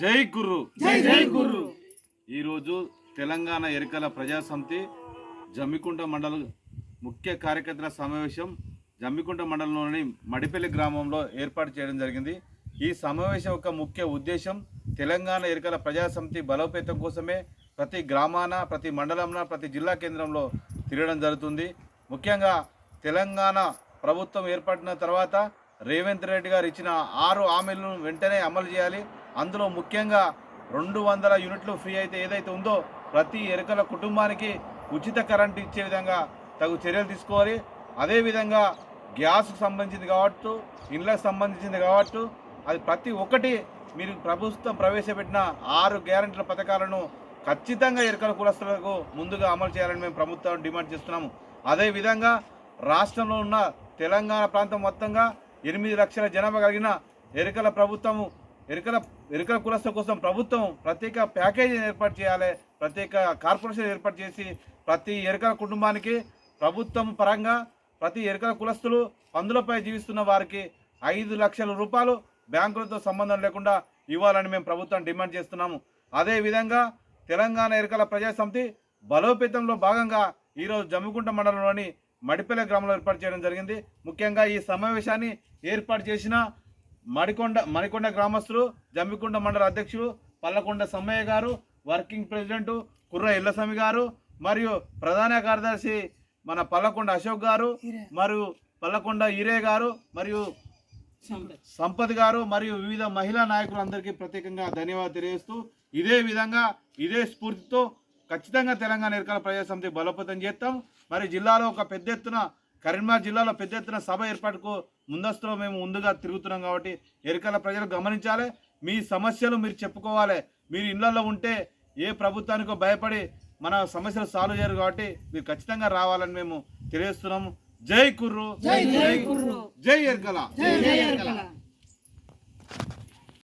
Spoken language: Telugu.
జై గుర్రు జై జై గుర్రు ఈరోజు తెలంగాణ ఎరికల ప్రజా సమితి జమ్మికుంట మండల ముఖ్య కార్యకర్తల సమావేశం జమ్మికుంట మండలంలోని మడిపల్లి గ్రామంలో ఏర్పాటు చేయడం జరిగింది. ఈ సమావేశం యొక్క ముఖ్య ఉద్దేశం తెలంగాణ ఎరికల ప్రజా సమితి బలోపేతం కోసమే ప్రతి గ్రామాన ప్రతి మండలంన ప్రతి జిల్లా కేంద్రంలో తిరగడం జరుగుతుంది. ముఖ్యంగా తెలంగాణ ప్రభుత్వం ఏర్పడిన తర్వాత రేవంత్ రెడ్డి గారు ఇచ్చిన ఆరు హామీలను వెంటనే అమలు చేయాలి. అందులో ముఖ్యంగా రెండు వందల యూనిట్లు ఫ్రీ అయితే ఏదైతే ఉందో ప్రతి ఎరుకల కుటుంబానికి ఉచిత కరెంట్ ఇచ్చే విధంగా తగు చర్యలు తీసుకోవాలి. అదేవిధంగా గ్యాస్కు సంబంధించింది కావచ్చు ఇండ్లకు సంబంధించింది కావచ్చు అది ప్రతి ఒక్కటి మీరు ప్రభుత్వం ప్రవేశపెట్టిన ఆరు గ్యారంటీల పథకాలను ఖచ్చితంగా ఎరుకల కులస్తులకు ముందుగా అమలు చేయాలని మేము ప్రభుత్వం డిమాండ్ చేస్తున్నాము. అదేవిధంగా రాష్ట్రంలో ఉన్న తెలంగాణ ప్రాంతం మొత్తంగా ఎనిమిది లక్షల జనాభా కలిగిన ఎరుకల ప్రభుత్వము ఎరుకల ఎరుకల కులస్తుల కోసం ప్రభుత్వం ప్రత్యేక ప్యాకేజీని ఏర్పాటు చేయాలి ప్రత్యేక కార్పొరేషన్ ఏర్పాటు చేసి ప్రతి ఎరుకల కుటుంబానికి ప్రభుత్వం పరంగా ప్రతి ఎరుకల కులస్తులు పందులపై జీవిస్తున్న వారికి ఐదు లక్షల రూపాయలు బ్యాంకులతో సంబంధం లేకుండా ఇవ్వాలని మేము ప్రభుత్వం డిమాండ్ చేస్తున్నాము. అదేవిధంగా తెలంగాణ ఎరుకల ప్రజాసమితి బలోపేతంలో భాగంగా ఈరోజు జమ్మికుంట మండలంలోని మడిపల్లె గ్రామంలో ఏర్పాటు చేయడం జరిగింది. ముఖ్యంగా ఈ సమావేశాన్ని ఏర్పాటు చేసిన మడికొండ మణికొండ గ్రామస్తులు జమ్మికుంట మండల అధ్యక్షులు పల్లకొండ సమ్మయ్య గారు వర్కింగ్ ప్రెసిడెంట్ కుర్ర ఇల్లస్వామి గారు మరియు ప్రధాన కార్యదర్శి మన పల్లకొండ అశోక్ గారు మరియు పల్లకొండ ఈరే గారు మరియు సంపత్ గారు మరియు వివిధ మహిళా నాయకులందరికీ ప్రత్యేకంగా ధన్యవాదాలు తెలియజేస్తూ ఇదే విధంగా ఇదే స్ఫూర్తితో ఖచ్చితంగా తెలంగాణ ఎరకాల ప్రజా సమితి బలోపేతం చేస్తాం. మరి జిల్లాలో ఒక పెద్ద ఎత్తున కరీంనగర్ జిల్లాలో పెద్ద ఎత్తున సభ ఏర్పాటుకు ముందస్తులో మేము ముందుగా తిరుగుతున్నాం కాబట్టి ఎరకాల ప్రజలు గమనించాలి. మీ సమస్యలు మీరు చెప్పుకోవాలి. మీరు ఇళ్ళలో ఉంటే ఏ ప్రభుత్వానికో భయపడి మన సమస్యలు సాల్వ్ చేయరు కాబట్టి మీరు ఖచ్చితంగా రావాలని మేము తెలియజేస్తున్నాము జై కుర్రు. జై ఎరకల.